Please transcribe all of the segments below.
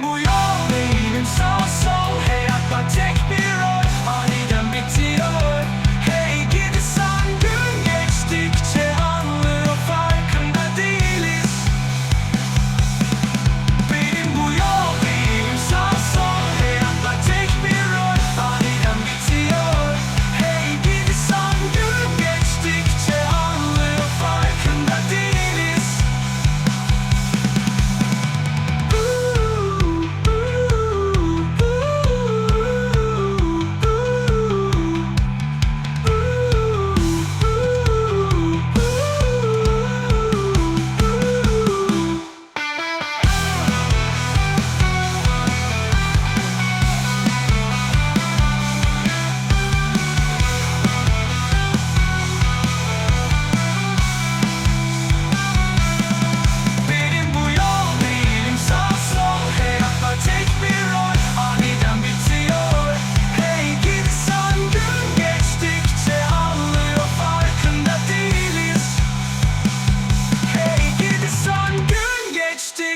不用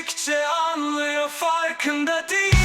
Bildikçe anlıyor farkında değil.